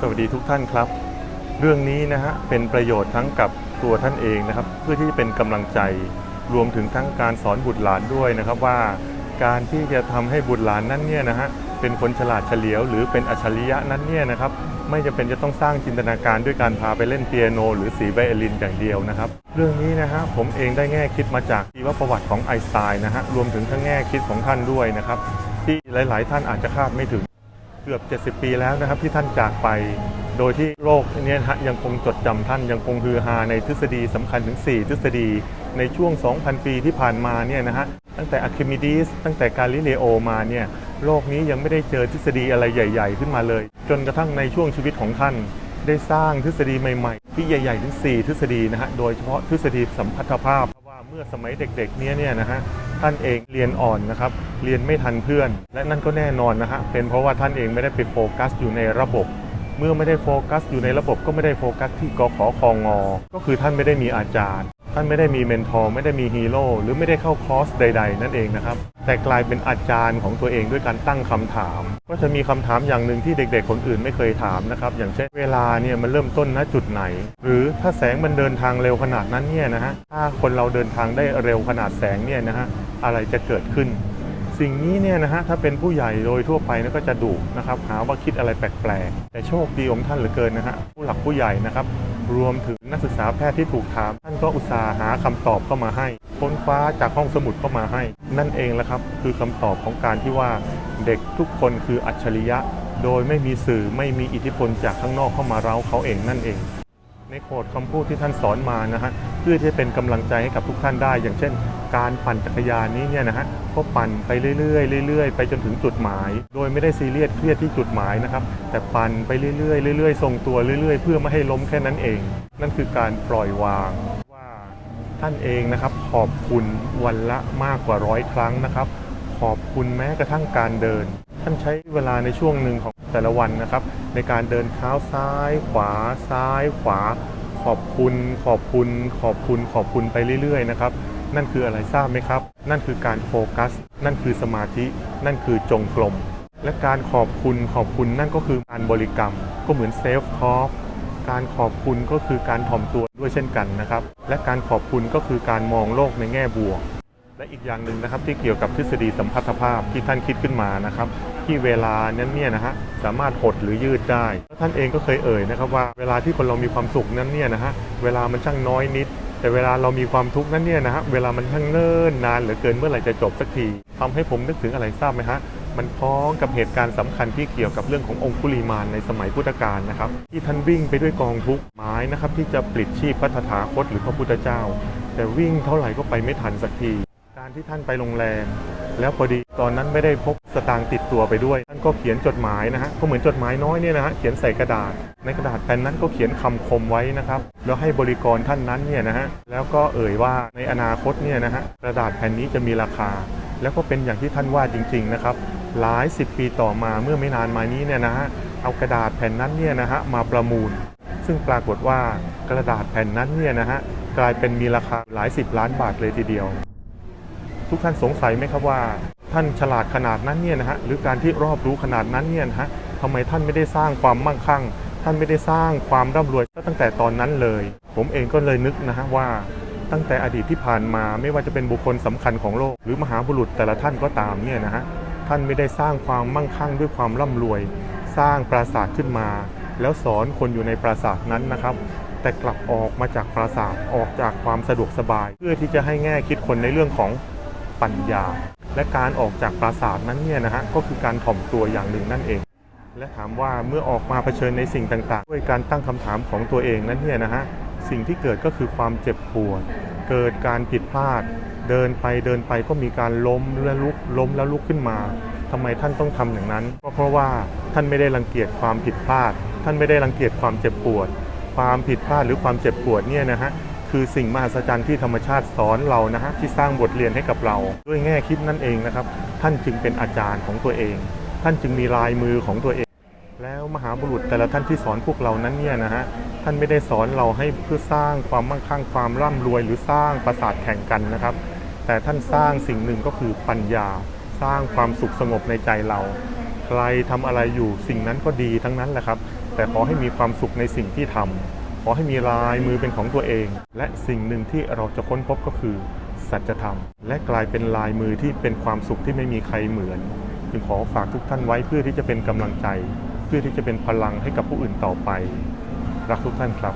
สวัสดีทุกท่านครับ เรื่องนี้นะฮะเป็นประโยชน์ทั้งกับตัวท่านเองนะครับ เพื่อที่จะเป็นกำลังใจรวมถึงทั้งการสอนบุตรหลานด้วยนะครับว่า การที่จะทำให้บุตรหลานนั้นเนี่ยนะฮะเป็นคนฉลาดเฉลียว หรือเป็นอัจฉริยะนั้นเนี่ยนะครับไม่จำเป็นจะต้องสร้างจินตนาการด้วยการพาไปเล่นเปียโน หรือสีไวโอลินอย่างเดียวนะครับ เรื่องนี้นะฮะผมเองได้แง่คิดมาจากชีวประวัติของไอน์สไตน์นะฮะรวมถึงทั้งแง่คิดของท่านด้วยนะครับที่หลาย ๆ ท่านอาจจะคาดไม่ถึง เกือบ 70 ปีแล้วนะครับที่ท่านจากไป โดยที่โลกนี้ฮะยังคงจดจำท่านยังคงฮือฮาในทฤษฎีสำคัญถึง 4 ทฤษฎีในช่วง 2,000 ปีที่ผ่านมาเนี่ยนะฮะตั้งแต่อะคิมิดีสตั้งแต่กาลิเลโอมาเนี่ยโลกนี้ยังไม่ได้เจอทฤษฎีอะไรใหญ่ ๆ ขึ้นมาเลย จนกระทั่งในช่วงชีวิตของท่าน ได้สร้างทฤษฎีใหม่ๆ ที่ใหญ่ๆถึง 4 ทฤษฎีนะฮะโดยเฉพาะทฤษฎีสัมพัทธภาพว่าเมื่อสมัยเด็กๆเนี้ยเนี่ยนะฮะ ท่านเองเรียนอ่อนนะครับ เรียนไม่ทันเพื่อน และนั่นก็แน่นอนนะฮะ เป็นเพราะว่าท่านเองไม่ได้ไปโฟกัสอยู่ในระบบ เมื่อไม่ได้โฟกัสอยู่ในระบบก็ไม่ได้โฟกัสที่กขอคองอก็คือท่านไม่ได้มีอาจารย์ ท่านไม่ได้มีเมนทอร์ไม่ได้มีฮีโร่หรือไม่ได้เข้าคอร์สใด ๆ นั่นเองนะครับ แต่กลายเป็นอาจารย์ของตัวเองด้วยการตั้งคำถาม ก็จะมีคำถามอย่างหนึ่งที่เด็ก ๆ คนอื่นไม่เคยถามนะครับ อย่างเช่นเวลาเนี่ยมันเริ่มต้นณจุดไหน หรือถ้าแสงมันเดินทางเร็วขนาดนั้นเนี่ยนะฮะถ้าคนเราเดินทางได้เร็วขนาดแสงเนี่ยนะฮะอะไรจะเกิดขึ้นสิ่งนี้เนี่ยนะฮะถ้าเป็นผู้ใหญ่โดยทั่วไปนี่ยก็จะดุนะครับหาว่าคิดอะไรแปลกๆ แต่โชคดีของท่านเหลือเกินนะฮะผู้หลักผู้ใหญ่นะครับ รวมถึงนักศึกษาแพทย์ที่ถูกถาม ท่านก็อุตส่าห์หาคำตอบเข้ามาให้ ค้นคว้าจากห้องสมุดเข้ามาให้ นั่นเองแหละครับ คือคำตอบของการที่ว่าเด็กทุกคนคืออัจฉริยะ โดยไม่มีสื่อไม่มีอิทธิพลจากข้างนอกเข้ามาเร้าเขาเองนั่นเอง ในโคดคำพูดที่ท่านสอนมานะฮะเพื่อที่จะเป็นกำลังใจให้กับทุกท่านได้ อย่างเช่น การปั่นจักรยานนี้เนี่ยนะฮะก็ปั่นไปเรื่อยๆเรื่อยๆ ไปจนถึงจุดหมาย โดยไม่ได้ซีเรียสเครียดที่จุดหมายนะครับ แต่ปั่นไปเรื่อยๆเรื่อยๆทรงตัวเรื่อยๆ เพื่อไม่ให้ล้มแค่นั้นเอง นั่นคือการปล่อยวางว่าท่านเองนะครับขอบคุณวันละมากกว่าร้อยครั้งนะครับ ขอบคุณแม้กระทั่งการเดิน ท่านใช้เวลาในช่วงหนึ่งของแต่ละวันนะครับ ในการเดินเท้าซ้ายขวาซ้ายขวา ขอบคุณ ขอบคุณ ขอบคุณ ขอบคุณไปเรื่อยๆนะครับนั่นคืออะไรทราบไหมครับ นั่นคือการโฟกัส นั่นคือสมาธิ นั่นคือจงกรมและการขอบคุณขอบคุณนั่นก็คือการบริกรรม ก็เหมือนเซฟ์ทอ k การขอบคุณก็คือการถ่อมตัวด้วยเช่นกันนะครับ และการขอบคุณก็คือการมองโลกในแง่บวก และอีกอย่างหนึ่งนะครับที่เกี่ยวกับทฤษฎีสัมพัทธภาพที่ท่านคิดขึ้นมานะครับที่เวลานั้นเนี่ยนะฮะสามารถหดหรือยืดได้แล้วท่านเองก็เคยเอ่ยนะครับว่าเวลาที่คนเรามีความสุขนั้นเนี่ยนะฮะเวลามันช่างน้อยนิด แต่เวลาเรามีความทุกข์นั้นเนี่ยนะฮะเวลามันช่างเนิ่นนานเหลือเกินเมื่อไหร่จะจบสักทีทำให้ผมนึกถึงอะไรทราบไหมฮะมันพ้องกับเหตุการณ์สำคัญที่เกี่ยวกับเรื่องขององคุลีมานในสมัยพุทธกาลนะครับที่ท่านวิ่งไปด้วยกองทุกข์หมายนะครับที่จะปลิดชีพพระตถาคตหรือพระพุทธเจ้า แต่วิ่งเท่าไหร่ก็ไปไม่ทันสักที ที่ท่านไปโรงแรม แล้วพอดีตอนนั้นไม่ได้พกสตางค์ติดตัวไปด้วย ท่านก็เขียนจดหมายนะฮะก็เหมือนจดหมายน้อยเนี่ยนะฮะเขียนใส่กระดาษ ในกระดาษแผ่นนั้นก็เขียนคำคมไว้นะครับแล้วให้บริกรท่านนั้นเนี่ยนะฮะแล้วก็เอ่ยว่าในอนาคตเนี่ยนะฮะกระดาษแผ่นนี้จะมีราคา แล้วก็เป็นอย่างที่ท่านว่าจริง ๆนะครับ หลายสิบปีต่อมาเมื่อไม่นานมานี้เนี่ยนะฮะเอากระดาษแผ่นนั้นเนี่ยนะฮะมาประมูล ซึ่งปรากฏว่ากระดาษแผ่นนั้นเนี่ยนะฮะกลายเป็นมีราคาหลายสิบล้านบาทเลยทีเดียว ทุกท่านสงสัยไหมครับว่า ท่านฉลาดขนาดนั้นเนี่ยนะฮะหรือการที่รอบรู้ขนาดนั้นเนี่ยนะฮะทำไมท่านไม่ได้สร้างความมั่งคั่ง ท่านไม่ได้สร้างความร่ำรวยตั้งแต่ตอนนั้นเลย ผมเองก็เลยนึกนะฮะว่าตั้งแต่อดีตที่ผ่านมาไม่ว่าจะเป็นบุคคลสำคัญของโลก หรือมหาบุรุษแต่ละท่านก็ตามเนี่ยนะฮะท่านไม่ได้สร้างความมั่งคั่งด้วยความร่ำรวย สร้างปราสาทขึ้นมา แล้วสอนคนอยู่ในปราสาทนั้นนะครับ แต่กลับออกมาจากปราสาทออกจากความสะดวกสบาย เพื่อที่จะให้แง่คิดคนในเรื่องของ ปัญญา และการออกจากปราสาทนั้นเนี่ยนะฮะก็คือการถ่อมตัวอย่างหนึ่งนั่นเอง และถามว่าเมื่อออกมาเผชิญในสิ่งต่างๆ ด้วยการตั้งคำถามของตัวเองนั้นเนี่ยนะฮะสิ่งที่เกิดก็คือความเจ็บปวดเกิดการผิดพลาด เดินไปเดินไปก็มีการล้มและลุกล้มแล้วลุกขึ้นมาทำไมท่านต้องทำอย่างนั้น ก็เพราะว่าท่านไม่ได้รังเกียจความผิดพลาด ท่านไม่ได้รังเกียจความเจ็บปวด ความผิดพลาดหรือความเจ็บปวดเนี่ยนะฮะ คือสิ่งมหัศจรรย์ที่ธรรมชาติสอนเรานะฮะที่สร้างบทเรียนให้กับเรา ด้วยแง่คิดนั่นเองนะครับ ท่านจึงเป็นอาจารย์ของตัวเอง ท่านจึงมีลายมือของตัวเอง แล้วมหาบุรุษแต่ละท่านที่สอนพวกเรานั้นเนี่ยนะฮะท่านไม่ได้สอนเราให้เพื่อสร้างความมั่งคั่งความร่ำรวย หรือสร้างปราสาทแข่งกันนะครับ แต่ท่านสร้างสิ่งหนึ่งก็คือปัญญา สร้างความสุขสงบในใจเรา ใครทำอะไรอยู่สิ่งนั้นก็ดีทั้งนั้นแหละครับ แต่ขอให้มีความสุขในสิ่งที่ทำข อให้มีลายมือเป็นของตัวเอง และสิ่งหนึ่งที่เราจะค้นพบก็คือ สัจธรรม และกลายเป็นลายมือที่เป็นความสุขที่ไม่มีใครเหมือน จึงขอฝากทุกท่านไว้เพื่อที่จะเป็นกำลังใจ เพื่อที่จะเป็นพลังให้กับผู้อื่นต่อไป รักทุกท่านครับ